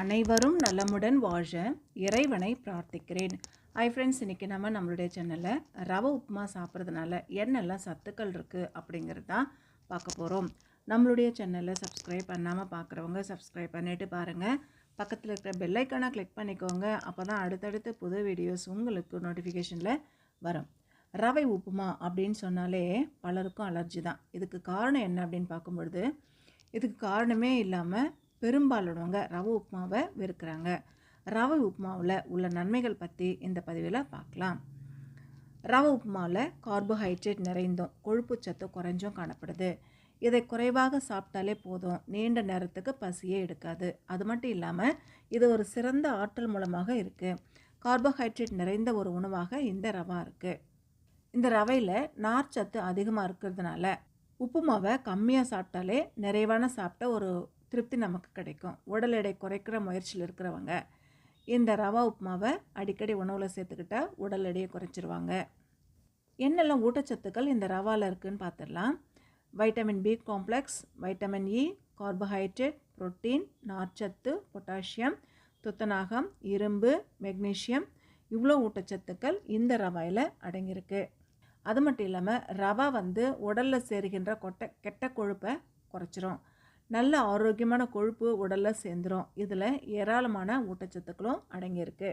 அனைவரும் நலமுடன் வாழ இறைவனை பிரார்த்திக்கிறேன். ஹாய் ஃப்ரெண்ட்ஸ் இன்றைக்கி நம்ம நம்மளுடைய சேனலில் ரவை உப்புமா சாப்பிட்றதுனால என்னெல்லாம் சத்துக்கள் இருக்குது அப்படிங்கிறது தான் பார்க்க போகிறோம் நம்மளுடைய சேனலில் சப்ஸ்கிரைப் பண்ணாமல் பார்க்குறவங்க சப்ஸ்கிரைப் பண்ணிவிட்டு பாருங்கள் பக்கத்தில் இருக்கிற பெல்லைக்கானை கிளிக் பண்ணிக்கோங்க. அப்போ தான் அடுத்தடுத்து புது வீடியோஸ் உங்களுக்கு நோட்டிஃபிகேஷனில் வரும். ரவை உப்புமா அப்படின்னு சொன்னாலே பலருக்கும் அலர்ஜி தான். இதுக்கு காரணம் என்ன அப்படின்னு பார்க்கும்பொழுது இதுக்கு காரணமே இல்லாமல் பெரும்பாலானவங்க ரவை உப்புமாவை வெறுக்கிறாங்க. ரவை உப்புமாவில் உள்ள நன்மைகள் பற்றி இந்த பதிவில் பார்க்கலாம். ரவை உப்புமாவில் கார்போஹைட்ரேட் நிறைந்தும் கொழுப்பு சத்து குறைஞ்சும் காணப்படுது. இதை குறைவாக சாப்பிட்டாலே போதும் நீண்ட நேரத்துக்கு பசியே எடுக்காது. அது மட்டும் இல்லாமல் இது ஒரு சிறந்த ஆற்றல் மூலமாக இருக்குது கார்போஹைட்ரேட் நிறைந்த ஒரு உணவாக இந்த ரவா இருக்குது இந்த ரவையில் நார்ச்சத்து அதிகமாக இருக்கிறதுனால உப்புமாவை கம்மியாக சாப்பிட்டாலே நிறைவான சாப்பிட்ட ஒரு திருப்தி நமக்கு கிடைக்கும். உடல் எடை குறைக்கிற முயற்சியில் இருக்கிறவங்க இந்த ரவா உப்புமாவை அடிக்கடி உணவில் சேர்த்துக்கிட்டா உடல் எடையை குறைச்சிருவாங்க. என்னெல்லாம் ஊட்டச்சத்துக்கள் இந்த ரவாவில் இருக்குதுன்னு பார்த்துடலாம் vitamin B complex vitamin E carbohydrate protein நார்ச்சத்து பொட்டாசியம் துத்தநாகம் இரும்பு மெக்னீஷியம் இவ்வளோ ஊட்டச்சத்துக்கள் இந்த ரவாயில் அடங்கியிருக்கு. அது மட்டும் இல்லாமல் ரவா வந்து உடலில் சேருகின்ற கொட்டை கெட்ட கொழுப்பை குறைச்சிரும். நல்ல ஆரோக்கியமான கொழுப்பு உடலில் சேர்ந்துடும் இதில் ஏராளமான ஊட்டச்சத்துக்களும் அடங்கியிருக்கு.